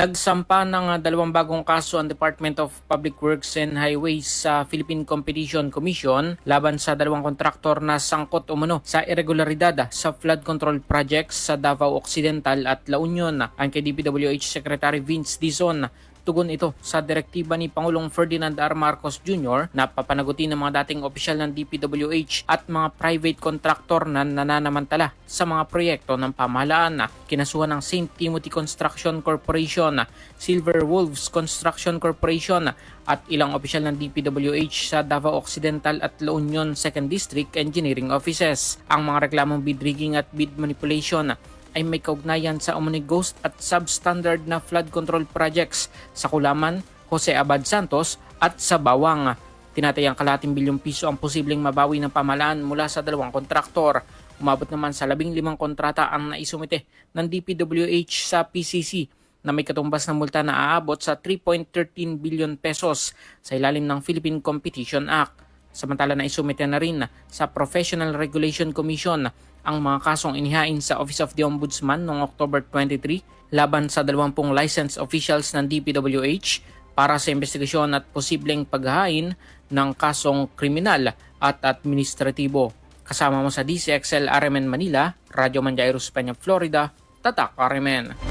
Nagsampa ng dalawang bagong kaso ang Department of Public Works and Highways sa Philippine Competition Commission laban sa dalawang kontraktor na sangkot umano sa irregularidad sa flood control projects sa Davao Occidental at La Union. Ang kay DPWH Secretary Vince Dizon Tugon ito sa direktiba ni Pangulong Ferdinand R. Marcos Jr. na papanagutin ng mga dating opisyal ng DPWH at mga private contractor na nananamantala sa mga proyekto ng pamahalaan. Kinasuhan ng St. Timothy Construction Corporation, Silver Wolves Construction Corporation at ilang opisyal ng DPWH sa Davao Occidental at La Union 2nd District Engineering Offices. Ang mga reklamong bid rigging at bid manipulation ay may kaugnayan sa umani ghost at substandard na flood control projects sa Kulaman, Jose Abad Santos at sa Bawang. Tinatayang kalating bilyong piso ang posibleng mabawi ng pamahalaan mula sa dalawang kontraktor. Umabot naman sa labing limang kontrata ang naisumite ng DPWH sa PCC na may katumbas na multa na aabot sa 3.13 billion pesos sa ilalim ng Philippine Competition Act. Samantala na isumite na rin sa Professional Regulation Commission ang mga kasong inihain sa Office of the Ombudsman noong October 23 laban sa 20 licensed officials ng DPWH para sa investigasyon at posibleng paghahain ng kasong kriminal at administratibo. Kasama mo sa DCXL RMN Manila, Radyo Manjairos Peña, Florida, Tatak RMN.